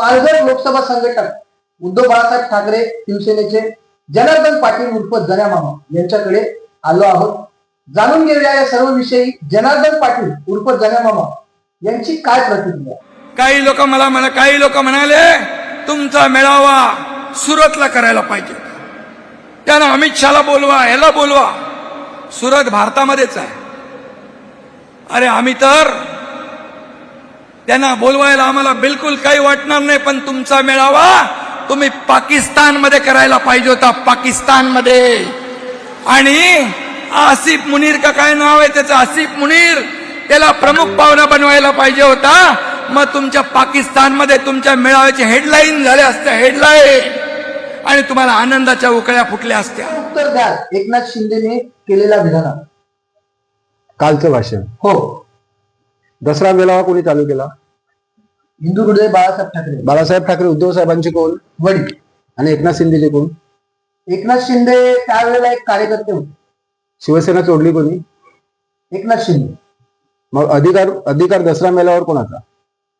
पालघर लोकसभा संघटक उद्धव बाळासाहेब ठाकरे शिवसेनेचे जनार्दन पाटील उर्फ जन्या मामा यांच्याकडे आलो आहोत. जाणून घेऊया या सर्व विषयी जनार्दन पाटील उर्फ जन्या मामा यांची काय प्रतिक्रिया? काही लोक मला म्हणा काही लोक म्हणाले तुमचा मेळावा सुरतला करायला पाहिजे. त्यानं अमित शहाला बोलवा ह्याला बोलवा. सुरत भारतामध्येच आहे. अरे आम्ही तर त्यांना बोलवायला आम्हाला बिलकुल काही वाटणार नाही पण तुमचा मेळावा तुम्ही पाकिस्तानमध्ये करायला पाहिजे होता पाकिस्तानमध्ये. आणि आसिफ मुनीर का काय नाव आहे त्याचं? आसिफ मुनीर त्याला प्रमुख पाहुणा बनवायला पाहिजे होता. मग तुमच्या पाकिस्तानमध्ये तुमच्या मेळाव्याची हेडलाईन झाल्या असत्या हेडलाईन आणि तुम्हाला आनंदाच्या उकळ्या फुटल्या असत्या. उत्तर द्या. एकनाथ शिंदेने केलेल्या विधानात कालचं भाषण. हो. दसरा मेळावा कोणी चालू केला? हिंदू हृदय बाळासाहेब ठाकरे. बाळासाहेब ठाकरे उद्धव साहेबांचे कोण? वडील. आणि एकनाथ शिंदेचे कोण? एकनाथ शिंदे त्यावेळेला एक कार्यकर्ते होते. शिवसेना चोडली कोणी? एकनाथ शिंदे. मग अधिकार अधिकार दसरा मेळाव्यावर कोणाचा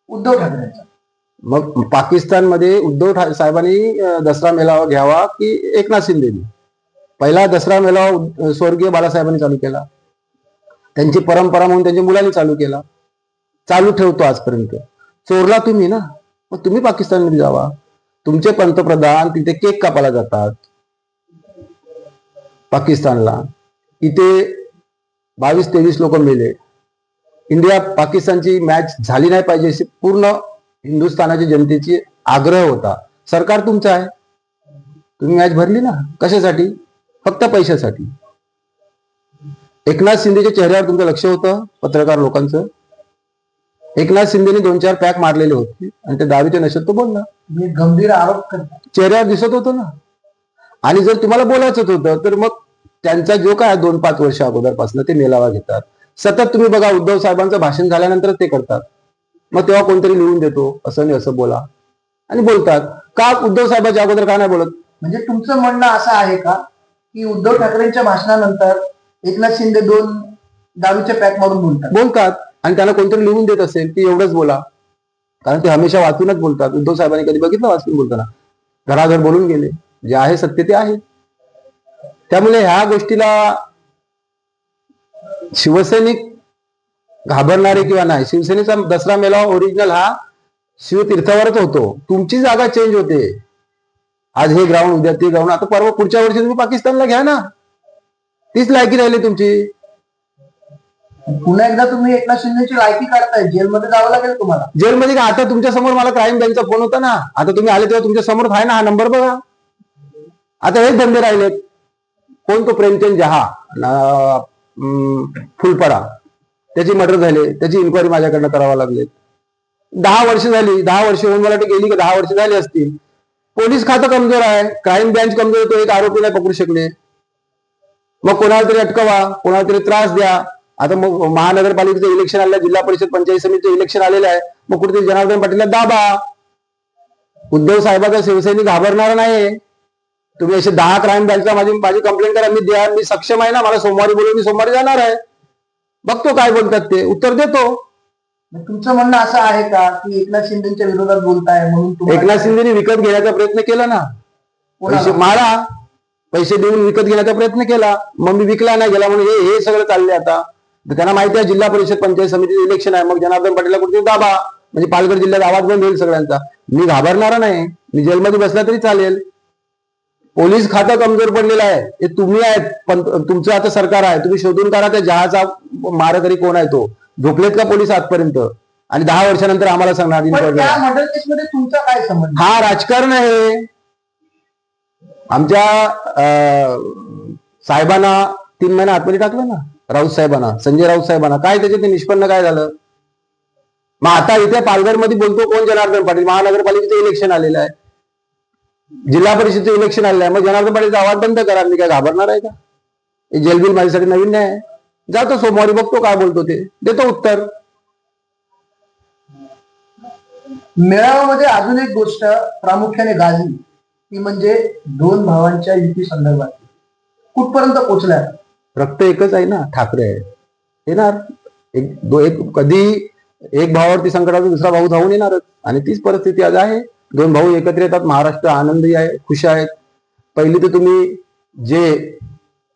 उद्धव ठाकरेंचा. मग पाकिस्तानमध्ये उद्धव ठा- साहेबांनी दसरा मेळावा घ्यावा की एकनाथ शिंदेनी? पहिला दसरा मेळावा स्वर्गीय बाळासाहेबांनी चालू केला. त्यांची परंपरा म्हणून त्यांच्या मुलांनी चालू केला. चालू ठेवतो आजपर्यंत. चोरला तुम्ही ना. मग तुम्ही पाकिस्तानमध्ये जावा. तुमचे पंतप्रधान तिथे केक कापायला जातात. पाकिस्तानला. इथे बावीस तेवीस लोक मेले. इंडिया पाकिस्तानची मॅच झाली नाही पाहिजे अशी पूर्ण हिंदुस्थानाची जनतेची आग्रह होता. सरकार तुमचं आहे. तुम्ही मॅच भरली ना. कशासाठी? फक्त पैशासाठी. एकनाथ शिंदेच्या चेहऱ्यावर तुमचं लक्ष होतं पत्रकार लोकांचं. एकनाथ शिंदेने दोन चार पॅक मारलेले होते. आणि ते दारूच्या नशेत तो बोलला मी गंभीर आरोप करतो. चेहऱ्यावर दिसत होतं ना. आणि जर तुम्हाला बोलायचं होतं तर मग त्यांचा जो काय दोन पाच वर्ष अगोदरपासून ते मेलावा घेतात. सतत तुम्ही बघा उद्धव साहेबांचं भाषण झाल्यानंतर ते करतात. मग तेव्हा कोणतरी लिहून देतो असं नाही असं बोला. आणि बोलतात. का उद्धव साहेबांच्या अगोदर का नाही बोलत? म्हणजे तुमचं म्हणणं असं आहे का की उद्धव ठाकरेंच्या भाषणानंतर एकनाथ शिंदे दोन दारूचे पॅक मारून बोलतात? बोलतात. आणि त्यांना कोणतरी लिहून देत असेल की एवढंच बोला. कारण ते हमेशा वाचूनच बोलतात. उद्धव साहेबांनी कधी बघितलं वाचून बोलताना? घराघर बोलून गेले. जे आहे सत्य ते आहे. त्यामुळे ह्या गोष्टीला शिवसैनिक घाबरणारे किंवा नाही शिवसेनेचा दसरा मेला ओरिजिनल हा शिवतीर्थावरच होतो. तुमची जागा चेंज होते. आज हे ग्राउंड उद्या ते ग्राउंड आता परवा पुढच्या वर्षी तुम्ही पाकिस्तानला घ्या ना. तीच लायकी राहिली तुमची. पुन्हा एकदा तुम्ही एकनाथ शिंदेची लायकी काढताय जेलमध्ये जावं लागेल तुम्हाला. जेलमध्ये का? आता तुमच्यासमोर मला क्राईम बँकचा फोन होता ना. आता तुम्ही आले तेव्हा तुमच्यासमोर आहे ना हा नंबर बघा. आता हेच धंदे राहिलेत कोण तो प्रेमचंद जहा? फुलपडा. त्याची मर्डर झाले. त्याची इन्क्वायरी माझ्याकडनं करावा लागली. दहा वर्ष झाली. दहा वर्ष होऊन मला वाटतं गेली की दहा वर्ष झाली असतील. पोलीस खातं कमजोर आहे. क्राईम ब्रँच कमजोर तो एक आरोपी नाही पकडू शकले. मग कोणाला तरी अटकवा. कोणाला तरी त्रास द्या. आता मग महानगरपालिकेचं इलेक्शन आलेलं आहे, जिल्हा परिषद पंचायत समितीचं इलेक्शन आलेलं आहे. मग कुठेतरी जनार्दन पाटीलला दाबा. उद्धव साहेबाचा शिवसैनिक घाबरणार नाही तुम्ही असे दहा क्राईम ब्रँचला माझी माझी कंप्लेंट करा. मी द्या मी सक्षम आहे ना. मला सोमवारी बोलून मी सोमवारी जाणार आहे. बघतो काय बोलतात ते. उत्तर देतो. तुमचं म्हणणं असं आहे का की एकनाथ शिंदेच्या विरोधात बोलताय म्हणून एकनाथ शिंदेने विकत घेण्याचा प्रयत्न केला ना? पैसे मारा. पैसे देऊन विकत घेण्याचा प्रयत्न केला. मग मी विकला नाही. गेला म्हणून हे हे सगळं चाललंय आता. तर त्यांना माहिती आहे जिल्हा परिषद पंचायत समितीचं इलेक्शन आहे. मग जनार्दन पाटीलला कुठे दाबा. म्हणजे पालघर जिल्ह्यात आवाज बंद होईल सगळ्यांचा. मी घाबरणारा नाही. मी जेलमध्ये बसला तरी चालेल. पोलीस खातं कमजोर पडलेलं आहे. हे तुम्ही आहेत पण तुमचं आता सरकार आहे. तुम्ही शोधून काढा त्या जहाचा मारकरी कोण आहे तो. झोपलेत का पोलीस आजपर्यंत? आणि दहा वर्षानंतर आम्हाला सांगणार तुमचा काय संबंध? हा राजकारण आहे. आमच्या साहेबांना तीन महिने आतमध्ये टाकलं ना. राऊत साहेबांना संजय राऊत साहेबांना. काय त्याचे ते निष्पन्न काय झालं? मग आता इथे पालघरमध्ये बोलतो कोण जनार्दन पाटील? महानगरपालिकेचं इलेक्शन आलेलं आहे. जिल्हा परिषदेचं इलेक्शन आलेलं आहे. मग जनार्दन पाटीलचा आवाज बंद करा. मी काय घाबरणार आहे का? जेलबिल माझ्यासाठी नवीन नाही आहे. जातो सोमवारी बघतो काय बोलतो ते. देतो उत्तर. मेळाव्यामध्ये अजून एक गोष्ट प्रामुख्याने गाजली. ती म्हणजे दोन भावांच्या युती संदर्भात. कुठपर्यंत पोहोचल्या रक्त एकच आहे ना ठाकरे आहे. येणार. एक दो एक कधी एक भावावरती संकटाचा दुसरा भाऊ धावून येणारच. आणि तीच परिस्थिती आज आहे. दोन भाऊ एकत्र येतात. महाराष्ट्र आनंदी आहे खुश आहेत. पहिली तर तुम्ही जे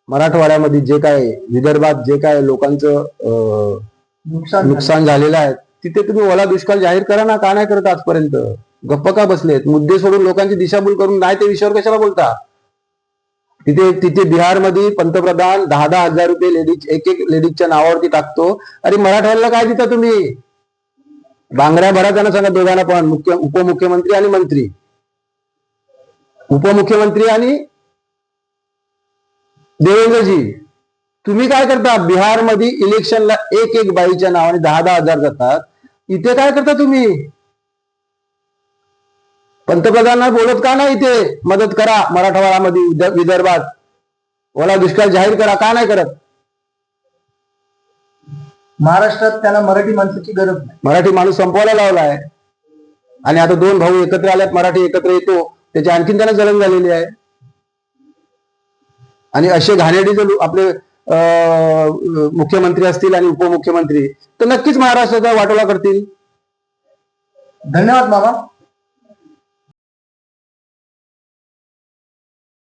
मराठवाड्यामध्ये जे काय विदर्भात जे काय लोकांचं नुकसान झालं. नुकसान झालेलं आहे तिथे तुम्ही ओला दुष्काळ जाहीर करा ना का नाही करत आजपर्यंत? गप्प का बसलेत? मुद्दे सोडून लोकांची दिशाभूल करून नाही त्या विषयावर कशाला बोलता? तिथे तिथे बिहारमध्ये पंतप्रधान दहा दहा हजार रुपये लेडीज एक एक लेडीजच्या नावावरती टाकतो. अरे मराठवाड्याला काय देता तुम्ही? बांगड्या भरा त्यांना सांगा दोघांना पण मुख्य उपमुख्यमंत्री आणि मंत्री. उपमुख्यमंत्री आणि देवेंद्रजी. तुम्ही काय करता? बिहारमध्ये इलेक्शनला एक एक बाईच्या नावाने दहा दहा हजार जातात. इथे काय करता तुम्ही? पंतप्रधानांना बोलत का नाही इथे? मदत करा मराठवाड्यामध्ये विद- विदर्भात. ओला दुष्काळ जाहीर करा का नाही करत? महाराष्ट्रात त्यांना मराठी माणसाची गरज नाही. मराठी माणूस संपवायला लावलाय. आणि आता दोन भाऊ एकत्र आल्यात मराठी एकत्र येतो. त्याची आणखीन त्यांना जलन झालेली आहे. आणि असे घाणेरडे जर आपले मुख्यमंत्री असतील आणि उपमुख्यमंत्री तर नक्कीच महाराष्ट्राचा वाटोळा करतील. धन्यवाद बाबा